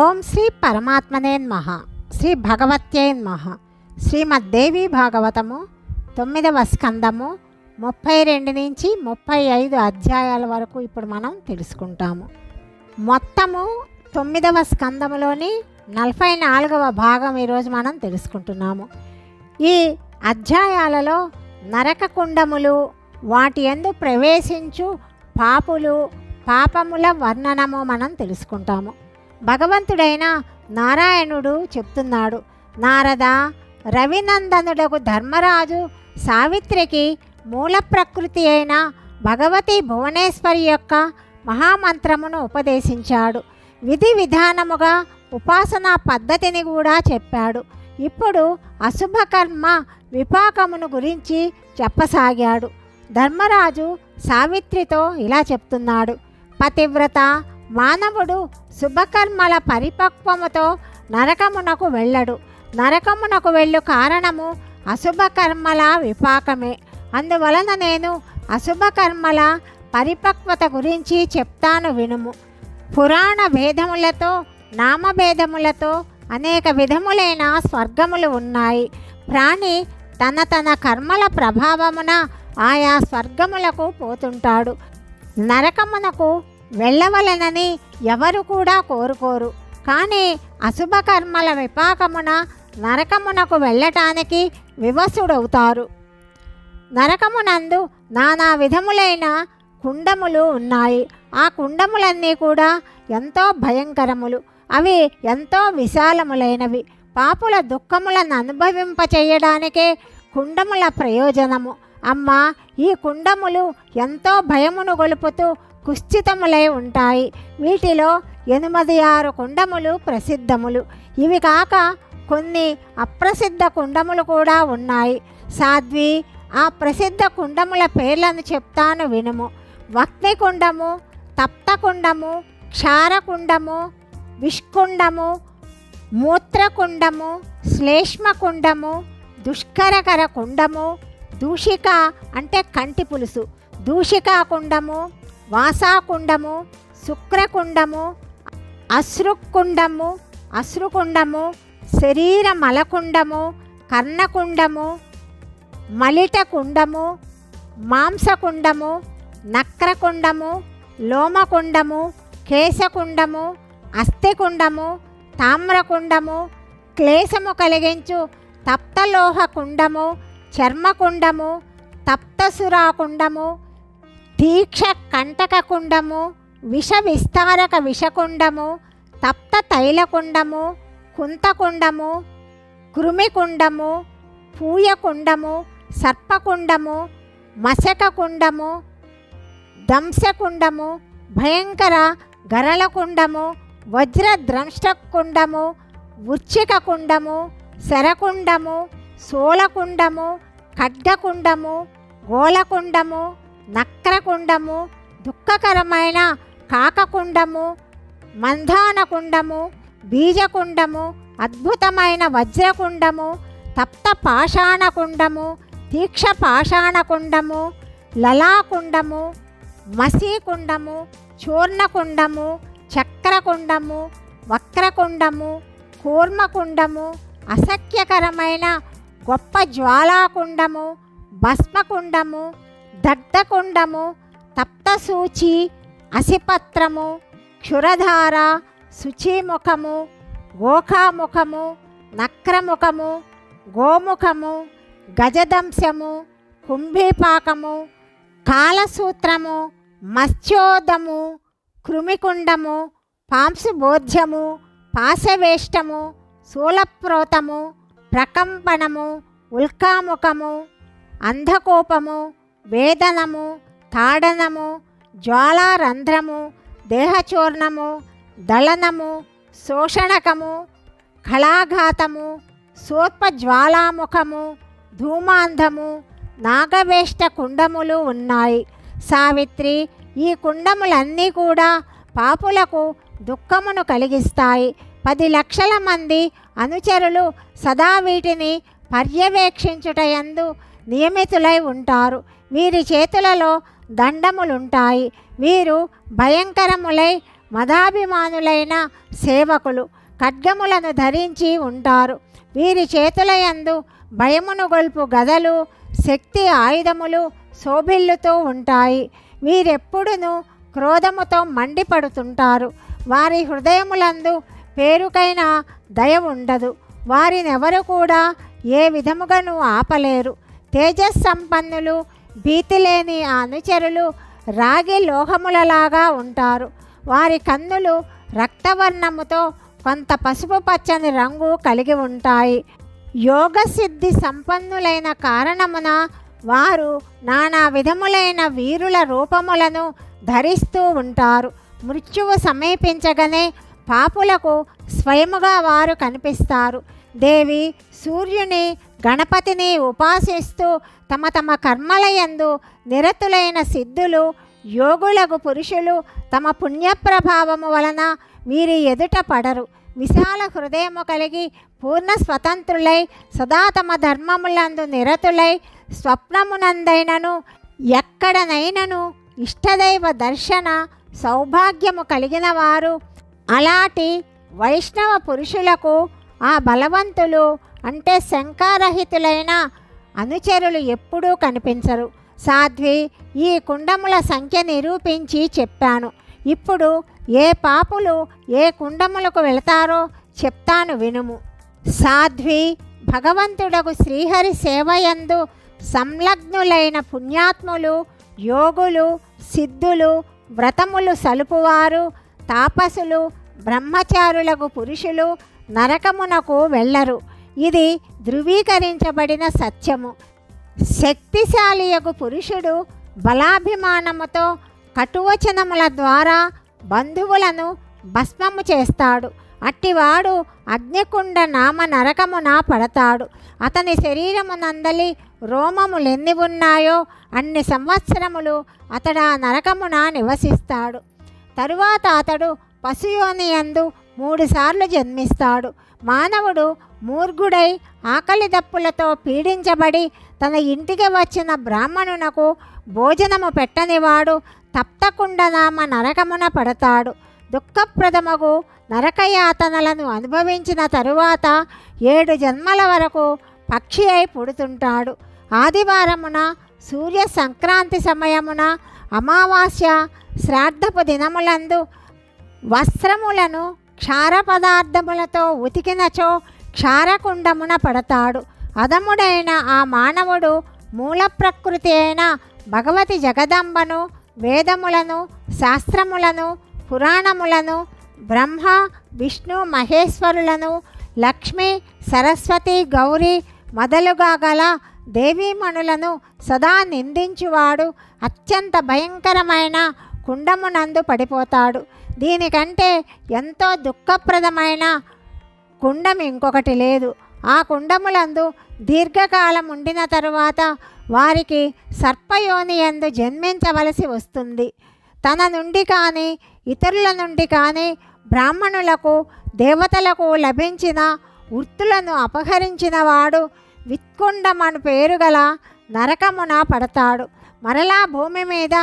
ఓం శ్రీ పరమాత్మనే నమః శ్రీ భగవత్యై నమః శ్రీమద్దేవి భాగవతము తొమ్మిదవ స్కందము ముప్పై రెండు నుంచి ముప్పై ఐదు అధ్యాయాల వరకు ఇప్పుడు మనం తెలుసుకుంటాము. మొత్తము తొమ్మిదవ స్కందములోని నలభై నాలుగవ భాగం ఈరోజు మనం తెలుసుకుంటున్నాము. ఈ అధ్యాయాలలో నరక కుండములు వాటి ఎందు ప్రవేశించు పాపులు పాపముల వర్ణనము మనం తెలుసుకుంటాము. భగవంతుడైన నారాయణుడు చెప్తున్నాడు. నారద రవినందనుడకు ధర్మరాజు సావిత్రికి మూల ప్రకృతి అయిన భగవతి భువనేశ్వరి యొక్క మహామంత్రమును ఉపదేశించాడు. విధి విధానముగా ఉపాసనా పద్ధతిని కూడా చెప్పాడు. ఇప్పుడు అశుభకర్మ విపాకమును గురించి చెప్పసాగాడు. ధర్మరాజు సావిత్రితో ఇలా చెప్తున్నాడు. పతివ్రత మానవుడు శుభకర్మల పరిపక్వముతో నరకమునకు వెళ్ళడు. నరకమునకు వెళ్ళు కారణము అశుభకర్మల విపాకమే. అందువలన నేను అశుభకర్మల పరిపక్వత గురించి చెప్తాను వినుము. పురాణ భేదములతో నామభేదములతో అనేక విధములైన స్వర్గములు ఉన్నాయి. ప్రాణి తన తన కర్మల ప్రభావమున ఆయా స్వర్గములకు పోతుంటాడు. నరకమునకు వెళ్ళవలనని ఎవరు కూడా కోరుకోరు. కానీ అశుభకర్మల విపాకమున నరకమునకు వెళ్ళటానికి వివసుడవుతారు. నరకమునందు నానా విధములైన కుండములు ఉన్నాయి. ఆ కుండములన్నీ కూడా ఎంతో భయంకరములు. అవి ఎంతో విశాలములైనవి. పాపుల దుఃఖములను అనుభవింపచేయడానికే కుండముల ప్రయోజనము. అమ్మ ఈ కుండములు ఎంతో భయమును గొలుపుతూ కుశ్చితములై ఉంటాయి. వీటిలో ఎనిమిది ఆరు కుండములు ప్రసిద్ధములు. ఇవి కాక కొన్ని అప్రసిద్ధ కుండములు కూడా ఉన్నాయి. సాధ్వి ఆ ప్రసిద్ధ కుండముల పేర్లను చెప్తాను వినుము. వక్నికుండము తప్తకుండము క్షారకుండము విష్కుండము మూత్రకుండము శ్లేష్మకుండము దుష్కరకర కుండము దూషిక అంటే కంటి పులుసు దూషికా కుండము వాసాకుండము శుక్రకుండము అశ్రుకుండము అశ్రుకుండము శరీర మలకుండము కర్ణకుండము మలిట కుండము మాంసకుండము నక్రకుండము లోమకుండము కేశకుండము అస్థికుండము తామ్రకుండము క్లేశము కలిగించు తప్తలోహ కుండము చర్మకుండము తప్తసురాకుండము దీక్ష కంటక కుండము విష విస్తారక విషకుండము తప్త తైలకుండము కుంతకుండము కృమికుండము పూయకుండము సర్పకుండము మసకకుండము దంశకుండము భయంకర గరళకుండము వజ్రద్రంష్టకుండము వృచ్చికకుండము శరకుండము సోలకుండము ఖడ్గకుండము నక్ర కుండము దుఃఖకరమైన కాకకుండము మంధానకుండము బీజకుండము అద్భుతమైన వజ్రకుండము తప్త పాషాణకుండము తీక్ష పాషాణకుండము లలాకుండము మసీకుండము చూర్ణకుండము చక్రకుండము వక్రకుండము కూర్మకుండము అసఖ్యకరమైన గొప్ప జ్వాలాకుండము భస్మకుండము దగ్ధకుండము సూచి అసిపత్రము క్షురధార శుచిముఖము గోఖాముఖము నక్రముఖము గోముఖము గజదంశము కుంభీపాకము కాలసూత్రము మత్స్యోదము కృమికుండము పాంశుబోధ్యము పాశవేష్టము శూలప్రోతము ప్రకంపనము ఉల్కాముఖము అంధకోపము వేదనము తాడనము జ్వాలారంధ్రము దేహచూర్ణము దళనము శోషణకము కళాఘాతము సూత్పజ్వాలాముఖము ధూమాంధము నాగవేష్ట కుండములు ఉన్నాయి. సావిత్రి ఈ కుండములన్నీ కూడా పాపులకు దుఃఖమును కలిగిస్తాయి. పది లక్షల మంది అనుచరులు సదా వీటిని పర్యవేక్షించుటయందు నియమితులై ఉంటారు. వీరి చేతులలో దండములుంటాయి. వీరు భయంకరములై మదాభిమానులైన సేవకులు ఖడ్గములను ధరించి ఉంటారు. వీరి చేతులయందు భయమును గొల్పు గదలు శక్తి ఆయుధములు శోభిల్లుతూ ఉంటాయి. వీరెప్పుడును క్రోధముతో మండిపడుతుంటారు. వారి హృదయములందు పేరుకైన దయ ఉండదు. వారినెవరు కూడా ఏ విధముగాను ఆపలేరు. తేజస్సంపన్నులు భీతి లేని ఆ అనుచరులు రాగి లోహములలాగా ఉంటారు. వారి కన్నులు రక్తవర్ణముతో కొంత పసుపు పచ్చని రంగు కలిగి ఉంటాయి. యోగసిద్ధి సంపన్నులైన కారణమున వారు నానా విధములైన వీరుల రూపములను ధరిస్తూ ఉంటారు. మృత్యువు సమీపించగానే పాపులకు స్వయముగా వారు కనిపిస్తారు. దేవి సూర్యుని గణపతిని ఉపాసిస్తూ తమ తమ కర్మలయందు నిరతులైన సిద్ధులు యోగులకు పురుషులు తమ పుణ్యప్రభావము వలన వీరి ఎదుట పడరు. విశాల హృదయము కలిగి పూర్ణ స్వతంత్రులై సదా తమ ధర్మములందు నిరతులై స్వప్నమునందైనను ఎక్కడనైనను ఇష్టదైవ దర్శన సౌభాగ్యము కలిగిన వారు అలాంటి వైష్ణవ పురుషులకు ఆ బలవంతులు అంటే శంకారహితులైన అనుచరులు ఎప్పుడూ కనిపించరు. సాధ్వి ఈ కుండముల సంఖ్య నిరూపించి చెప్పాను. ఇప్పుడు ఏ పాపులు ఏ కుండములకు వెళతారో చెప్తాను వినుము. సాధ్వి భగవంతుడకు శ్రీహరి సేవయందు సంలగ్నులైన పుణ్యాత్ములు యోగులు సిద్ధులు వ్రతములు సలుపువారు తాపసులు బ్రహ్మచారులకు పురుషులు నరకమునకు వెళ్ళరు. ఇది ధృవీకరించబడిన సత్యము. శక్తిశాలియగు పురుషుడు బలాభిమానముతో కటువచనముల ద్వారా బంధువులను భస్మము చేస్తాడు. అట్టివాడు అగ్నికుండ నామ నరకమున పడతాడు. అతని శరీరమునందలి రోమములెన్ని ఉన్నాయో అన్ని సంవత్సరములు అతడు ఆ నరకమున నివసిస్తాడు. తరువాత అతడు పశుయోని అందు మూడుసార్లు జన్మిస్తాడు. మానవుడు మూర్ఘుడై ఆకలి దప్పులతో పీడించబడి తన ఇంటికి వచ్చిన బ్రాహ్మణునకు భోజనము పెట్టనివాడు తప్తకుండనామ నరకమున పడతాడు. దుఃఖప్రదమగు నరకయాతనలను అనుభవించిన తరువాత ఏడు జన్మల వరకు పక్షి అయి పుడుతుంటాడు. ఆదివారమున సూర్య సంక్రాంతి సమయమున అమావాస్య శ్రాద్ధపు దినములందు వస్త్రములను క్షార పదార్థములతో ఉతికినచో క్షారకుండమున పడతాడు. అదముడైన ఆ మానవుడు మూల ప్రకృతి అయిన భగవతి జగదంబను వేదములను శాస్త్రములను పురాణములను బ్రహ్మ విష్ణు మహేశ్వరులను లక్ష్మి సరస్వతి గౌరీ మొదలుగా గల దేవీమణులను సదా నిందించువాడు. అత్యంత భయంకరమైన కుండమునందు పడిపోతాడు. దీనికంటే ఎంతో దుఃఖప్రదమైన కుండం ఇంకొకటి లేదు. ఆ కుండములందు దీర్ఘకాలం ఉండిన తరువాత వారికి సర్పయోని ఎందు జన్మించవలసి వస్తుంది. తన నుండి కానీ ఇతరుల నుండి కానీ బ్రాహ్మణులకు దేవతలకు లభించిన వృత్తులను అపహరించిన వాడు విత్కుండమను పేరు గల నరకమున పడతాడు. మరలా భూమి మీద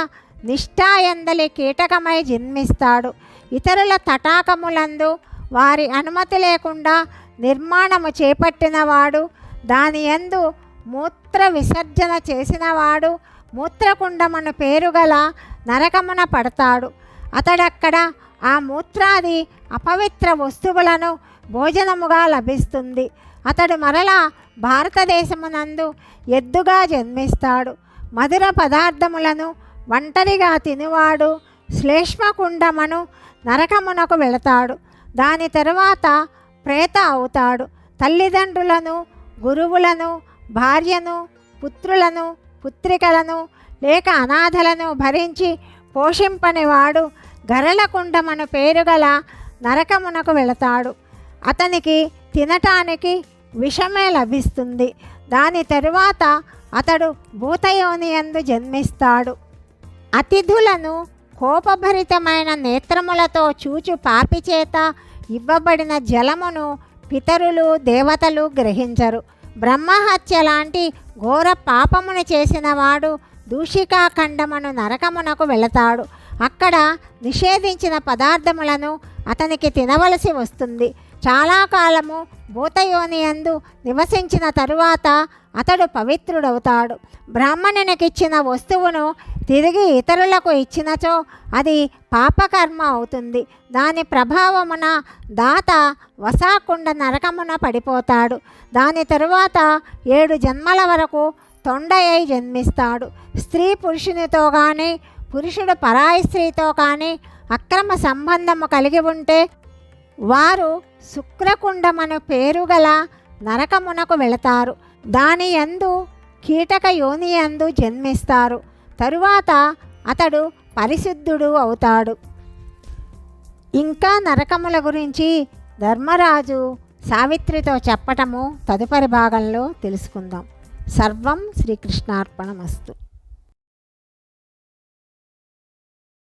నిష్ఠాయందలి కీటకమై జన్మిస్తాడు. ఇతరుల తటాకములందు వారి అనుమతి లేకుండా నిర్మాణము చేపట్టినవాడు దాని యందు మూత్ర విసర్జన చేసినవాడు మూత్రకుండమను పేరుగల నరకమున పడతాడు. అతడక్కడ ఆ మూత్రాది అపవిత్ర వస్తువులను భోజనముగా లభిస్తుంది. అతడు మరలా భారతదేశమునందు ఎద్దుగా జన్మిస్తాడు. మధుర పదార్థములను ఒంటరిగా తినివాడు. శ్లేష్మకుండమను నరకమునకు వెళతాడు. దాని తరువాత ప్రేత అవుతాడు. తల్లిదండ్రులను గురువులను భార్యను పుత్రులను పుత్రికలను లేక అనాథలను భరించి పోషింపనివాడు గరళకుండమను పేరుగల నరకమునకు వెళతాడు. అతనికి తినటానికి విషమే లభిస్తుంది. దాని తరువాత అతడు భూతయోనియందు జన్మిస్తాడు. అతిథులను కోపభరితమైన నేత్రములతో చూచు పాపి చేత ఇవ్వబడిన జలమును పితరులు దేవతలు గ్రహించరు. బ్రహ్మహత్య లాంటి ఘోర పాపమును చేసిన వాడు దూషికాఖండమును నరకమునకు వెళతాడు. అక్కడ నిషేధించిన పదార్థములను అతనికి తినవలసి వస్తుంది. చాలా కాలము భూతయోనియందు నివసించిన తరువాత అతడు పవిత్రుడవుతాడు. బ్రాహ్మణునికి ఇచ్చిన వస్తువును తిరిగి ఇతరులకు ఇచ్చినచో అది పాపకర్మ అవుతుంది. దాని ప్రభావమున దాత వసాకుండ నరకమున పడిపోతాడు. దాని తరువాత ఏడు జన్మల వరకు తొండయై జన్మిస్తాడు. స్త్రీ పురుషునితో కానీ పురుషుడు పరాయి స్త్రీతో కానీ అక్రమ సంబంధము కలిగి ఉంటే వారు శుక్రకుండమను పేరుగల నరకమునకు వెళతారు. దాని యందు కీటక యోని యందు జన్మిస్తారు. తరువాత అతడు పరిశుద్ధుడు అవుతాడు. ఇంకా నరకముల గురించి ధర్మరాజు సావిత్రితో చెప్పటము తదుపరి భాగంలో తెలుసుకుందాం. సర్వం శ్రీకృష్ణార్పణమస్తు.